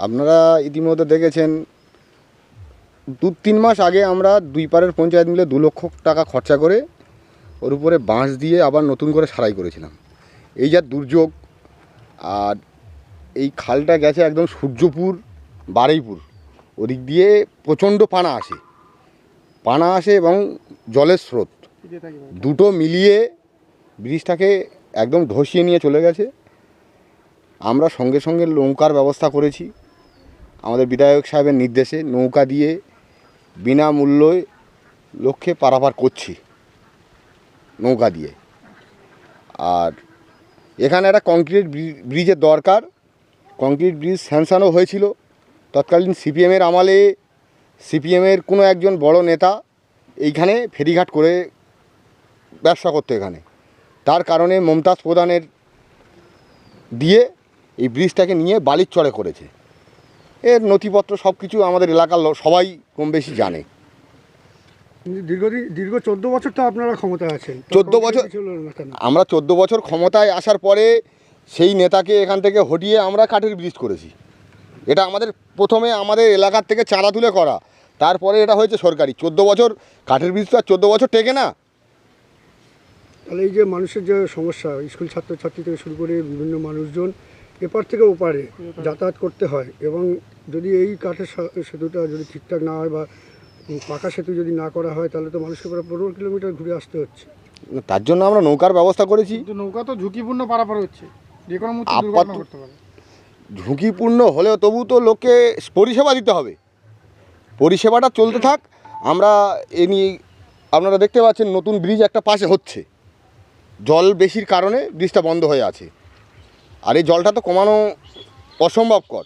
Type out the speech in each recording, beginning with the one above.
আপনারা ইতিমধ্যে দেখেছেন, দু তিন মাস আগে আমরা দুই পাড়ের পঞ্চায়েত মিলে দু লক্ষ টাকা খরচা করে ওর উপরে বাঁশ দিয়ে আবার নতুন করে সারাই করেছিলাম। এই যা দুর্যোগ, আর এই খালটা গেছে একদম সূর্যপুর, বারুইপুর। ওদিক দিয়ে প্রচণ্ড পানা আসে। পানা আসে এবং জলের স্রোত। দুটো মিলিয়ে ব্রিজটাকে একদম ধসিয়ে নিয়ে চলে গেছে। আমরা সঙ্গে সঙ্গে লঙ্কার ব্যবস্থা করেছি। আমাদের বিধায়ক সাহেবের নির্দেশে নৌকা দিয়ে বিনামূল্যে লক্ষ্যে পারাপার করছি, নৌকা দিয়ে। আর এখানে একটা কংক্রিট ব্রি- ব্রিজের দরকার। কংক্রিট ব্রিজ স্যাংশনও হয়েছিল। তৎকালীন সিপিএমের আমলে সিপিএমের কোনো একজন বড় নেতা এইখানে ফেরিঘাট করে ব্যবসা করতো এখানে। তার কারণে মমতাজ প্রধানের দিয়ে এই ব্রিজটাকে নিয়ে বালির চড়ে করেছে। এর নথিপত্র সব কিছু আমাদের এলাকার সবাই কম বেশি জানে। দীর্ঘদিন দীর্ঘ চোদ্দ বছর তো আপনারা ক্ষমতায় আছেন। 14 বছর? আমরা চোদ্দ বছর ক্ষমতায় আসার পরে সেই নেতাকে এখান থেকে হটিয়ে আমরা কাঠের ব্রিজ করেছি। এটা আমাদের প্রথমে আমাদের এলাকার থেকে চাঁদা তুলে করা। তারপরে এটা হয়েছে সরকারি। চোদ্দ বছর কাঠের ব্রিজ তো আর চোদ্দ বছর টেকে না। তাহলে এই যে মানুষের যে সমস্যা স্কুল ছাত্রছাত্রী থেকে শুরু করে বিভিন্ন মানুষজন এপার থেকে ওপারে যাতায়াত করতে হয় এবং যদি এই কাঠের সেতুটা যদি ঠিকঠাক না হয় বা পাকা সেতু যদি না করা হয় তাহলে তো মানুষকে প্রায় পনেরো কিলোমিটার ঘুরে আসতে হচ্ছে। তার জন্য আমরা নৌকার ব্যবস্থা করেছি। কিন্তু নৌকা তো ঝুঁকিপূর্ণ পারাপার হচ্ছে। যে কোনো মুহূর্তে আপাতত- দুর্ঘটনা ঘটতে পারে। ঝুঁকিপূর্ণ হলেও তবু তো লোককে পরিষেবা দিতে হবে। পরিষেবাটা চলতে থাক। আমরা এ নিয়ে আপনারা দেখতে পাচ্ছেন নতুন ব্রিজ একটা পাশে হচ্ছে। জল বেশির কারণে ব্রিজটা বন্ধ হয়ে আছে। আর এই জলটা তো কমানো অসম্ভবকর।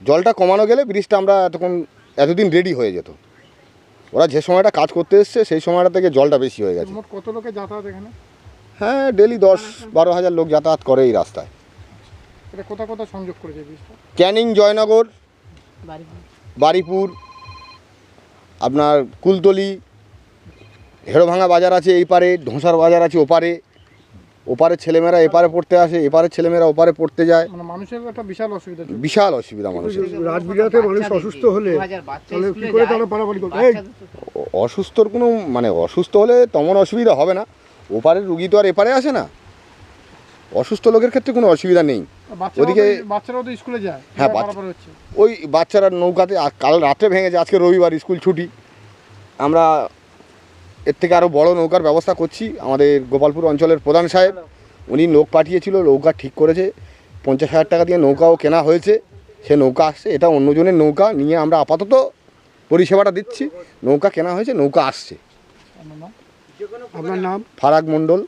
জলটা কমানো গেলে ব্রিজটা আমরা এতক্ষণ এতদিন রেডি হয়ে যেত। ওরা যে সময়টা কাজ করতে এসছে সেই সময়টা থেকে জলটা বেশি হয়ে গেছে। কত লোকের যাতায়াত এখানে? হ্যাঁ ডেলি দশ বারো হাজার লোক যাতায়াত করে এই রাস্তায়। এটা কোথা কোথা সংযোগ করেছে ব্রিজটা? ক্যানিং জয়নগর বারিপুর আপনার কুলতলি হেড়োভাঙা বাজার আছে এই পারে ঢোঁসার বাজার আছে ওপারে ওপারের ছেলেমেয়েরা এপারে পড়তে আসে এপারের ছেলেমেয়েরা ওপারে পড়তে যায়। মানে মানুষের একটা বিশাল অসুবিধা ছিল। বিশাল অসুবিধা মানুষের। রাত মানুষ অসুস্থ হলে তাহলে কি করে তারা পারাপারি করবে এই অ- অসুস্থর কোনো মানে অসুস্থ হলে তেমন অসুবিধা হবে না। ওপারের রুগী তো আর এপারে আসে না। অসুস্থ লোকের ক্ষেত্রে কোনো অসুবিধা নেই। বাচ্চারাও ওদিকে- তো- বাচ্চারাও তো স্কুলে যায় হ্যাঁ, কীভাবে বাচ্চা- পারাপার হচ্ছে। ওই বাচ্চারা নৌকাতে আ- কাল রাত্রে ভেঙেছে আজকে রবিবার স্কুল ছুটি। আমরা এর থেকে আরও বড় নৌকার ব্যবস্থা করছি। আমাদের গোপালপুর অঞ্চলের প্রধান সাহেব উনি লোক পাঠিয়েছিল নৌকা ঠিক করেছে। পঞ্চাশ হাজার টাকা দিয়ে নৌকাও কেনা হয়েছে। সে নৌকা আসছে এটা অন্যজনের নৌকা নিয়ে আমরা আপাতত পরিষেবাটা দিচ্ছি। নৌকা কেনা হয়েছে নৌকা আসছে। আপনার নাম? ফারাক মণ্ডল।